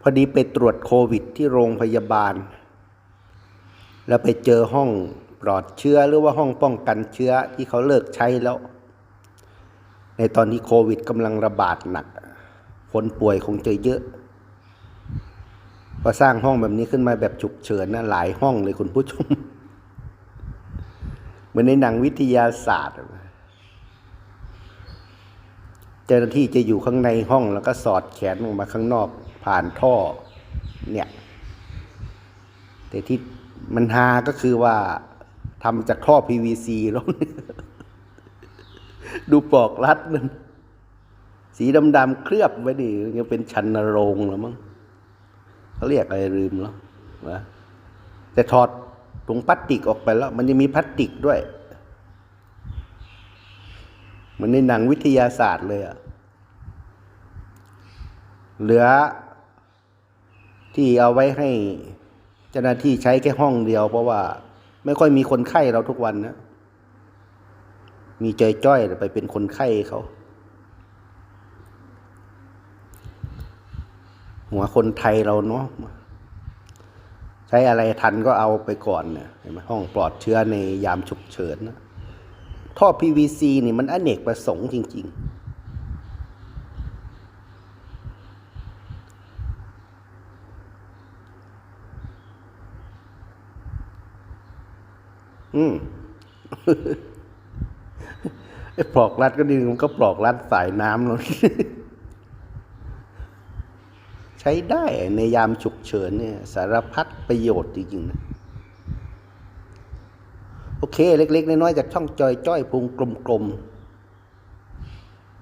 พอดีไปตรวจโควิดที่โรงพยาบาล แล้วไปเจอห้องปลอดเชื้อหรือว่าห้องป้องกันเชื้อที่เขาเลิกใช้แล้ว ในตอนนี้โควิดกำลังระบาดหนัก คนป่วยคงจะเยอะก็สร้างห้องแบบนี้ขึ้นมาแบบฉุกเฉินนะหลายห้องเลยคุณผู้ชม เหมือนในหนังวิทยาศาสตร์ จ้าหน้าที่จะอยู่ข้างในห้องแล้วก็สอดแขนออกมาข้างนอกผ่านท่อเนี่ย แต่ที่มันฮาก็คือว่าทำจากท่อ PVC แล้วดูปลอกรัดมันสีดำๆเคลือบไว้ดิยังเป็นชันนโรงแล้วมั้งเขาเรียกอะไรลืมแล้วนะแต่ถอดถุงพลาสติกออกไปแล้ว มันจะมีพลาสติกด้วย เหมือนในหนังวิทยาศาสตร์เลยอะ เหลือ ที่เอาไว้ให้เจ้าหน้าที่ใช้แค่ห้องเดียว เพราะว่าไม่ค่อยมีคนไข้เราทุกวันนะ มีใจจ้อยไปเป็นคนไข้เขา หัวคนไทยเราเนาะใช้อะไรทันก็เอาไปก่อนเนี่ยเห็นไหมห้องปลอดเชื้อในยามฉุกเฉินนะท่อ PVC นี่มันอเนกประสงค์จริง ๆ อืมไอ้ปลอกรัดก็ดีมันก็ปลอกรัดสายน้ำแล้วใช้ได้ในยามฉุกเฉินเนี่ย สารพัดประโยชน์จริงๆนะโอเค เล็ก ๆ น้อยๆจากช่องจอยจ้อยพุงกลมๆ